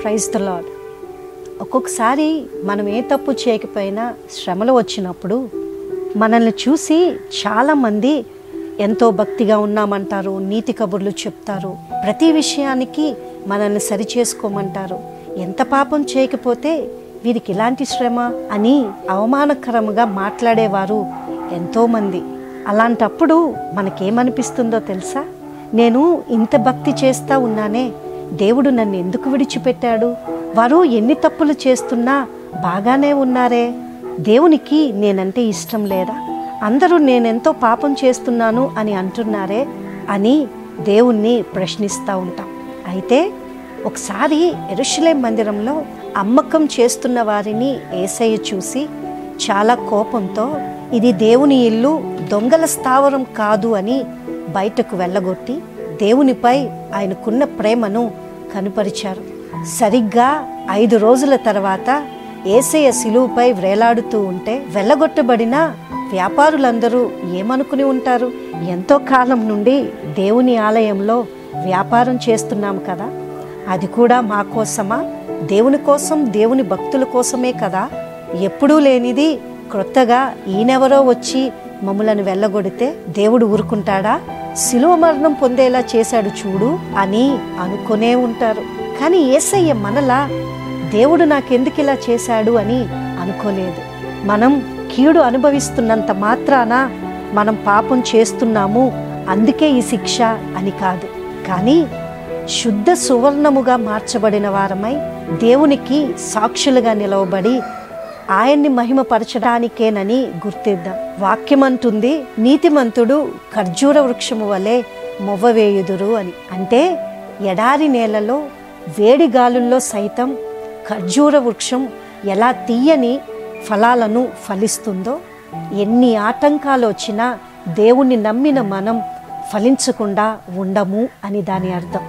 Praise the lord ఒక్కొక్కసారి మనం ఏ తప్పు చేయకపోయినా శ్రమలు వచ్చినప్పుడు మనల్ని చూసి చాలామంది ఎంతో భక్తిగా ఉన్నామంటారు నీతి కబుర్లు చెప్తారు. ప్రతి విషయానికి మనల్ని సరి చేసుకోమంటారు. ఎంత పాపం చేయకపోతే వీరికి ఇలాంటి శ్రమ అని అవమానకరంగా మాట్లాడేవారు ఎంతోమంది. అలాంటప్పుడు మనకేమనిపిస్తుందో తెలుసా? నేను ఇంత భక్తి చేస్తా ఉన్నానే దేవుడు నన్ను ఎందుకు విడిచిపెట్టాడు? వారు ఎన్ని తప్పులు చేస్తున్నా బాగానే ఉన్నారే. దేవునికి నేనంటే ఇష్టం లేదా? అందరూ నేనెంతో పాపం చేస్తున్నాను అని అంటున్నారే అని దేవుణ్ణి ప్రశ్నిస్తూ ఉంటాం. అయితే ఒకసారి ఎరుషులేం మందిరంలో అమ్మకం చేస్తున్న వారిని ఏసయ్య చూసి చాలా కోపంతో ఇది దేవుని ఇల్లు దొంగల స్థావరం కాదు అని బయటకు వెళ్ళగొట్టి దేవునిపై ఆయనకున్న ప్రేమను కనుపరిచారు. సరిగ్గా ఐదు రోజుల తర్వాత ఏసయ శిలువుపై వ్రేలాడుతూ ఉంటే వెళ్ళగొట్టబడిన వ్యాపారులందరూ ఏమనుకుని ఉంటారు? ఎంతో కాలం నుండి దేవుని ఆలయంలో వ్యాపారం చేస్తున్నాం కదా. అది కూడా మా కోసమా? దేవుని కోసం దేవుని భక్తుల కోసమే కదా. ఎప్పుడూ లేనిది క్రొత్తగా ఈయనెవరో వచ్చి మమ్మలను వెళ్ళగొడితే దేవుడు ఊరుకుంటాడా? శిలువ మరణం పొందేలా చేశాడు చూడు అని అనుకునే ఉంటారు. కానీ ఏసయ్య మనలా దేవుడు నాకెందుకు ఇలా చేశాడు అని అనుకోలేదు. మనం కీడు అనుభవిస్తున్నంత మాత్రాన మనం పాపం చేస్తున్నాము అందుకే ఈ శిక్ష అని కాదు. కానీ శుద్ధ సువర్ణముగా మార్చబడిన వారమై దేవునికి సాక్షులుగా నిలవబడి ఆయన్ని మహిమపరచడానికేనని గుర్తిద్దాం. వాక్యమంటుంది నీతిమంతుడు ఖర్జూర వృక్షము వలె మొవ్వవేయుదురు అని. అంటే ఎడారి నేలలో వేడి గాలుల్లో సైతం ఖర్జూర వృక్షం ఎలా తీయని ఫలాలను ఫలిస్తుందో ఎన్ని ఆటంకాలు వచ్చినా దేవుణ్ణి నమ్మిన మనం ఫలించకుండా ఉండము అని దాని అర్థం.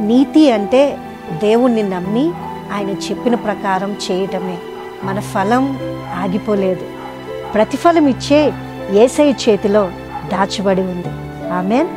నీతి అంటే దేవుణ్ణి నమ్మి ఆయన చెప్పిన ప్రకారం చేయటమే. మన ఫలం ఆగిపోలేదు. ప్రతిఫలం ఇచ్చే ఏసై చేతిలో దాచబడి ఉంది. ఆమెన్.